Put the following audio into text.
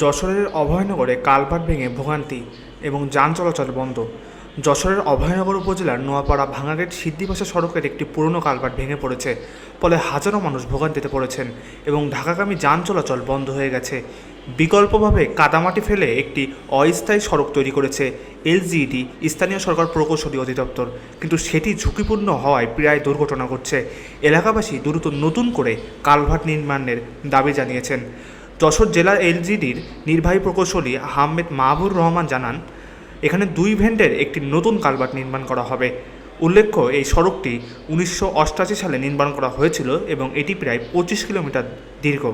যশোরের অভয়নগরে কালভার্ট ভেঙে ভোগান্তি এবং যান চলাচল বন্ধ। যশোরের অভয়নগর উপজেলার নোয়াপাড়া ভাঙাগেট সিদ্ধিপাশা সড়কের একটি পুরনো কালভার্ট ভেঙে পড়েছে। ফলে হাজারো মানুষ ভোগান্তিতে পড়েছেন এবং ঢাকাগামী যান চলাচল বন্ধ হয়ে গেছে। বিকল্পভাবে কাদামাটি ফেলে একটি অস্থায়ী সড়ক তৈরি করেছে এলজিইডি, স্থানীয় সরকার প্রকৌশলী অধিদপ্তর। কিন্তু সেটি ঝুঁকিপূর্ণ হওয়ায় প্রায় দুর্ঘটনা ঘটছে। এলাকাবাসী দ্রুত নতুন করে কালভার্ট নির্মাণের দাবি জানিয়েছেন। যশোর জেলা এলজিডির নির্বাহী প্রকৌশলী আহমেদ মাহবুর রহমান জানান, এখানে দুই ভেন্টের একটি নতুন কালভার্ট নির্মাণ করা হবে। উল্লেখ্য, এই সড়কটি উনিশশো সালে নির্মাণ করা হয়েছিল এবং এটি প্রায় পঁচিশ কিলোমিটার দীর্ঘ।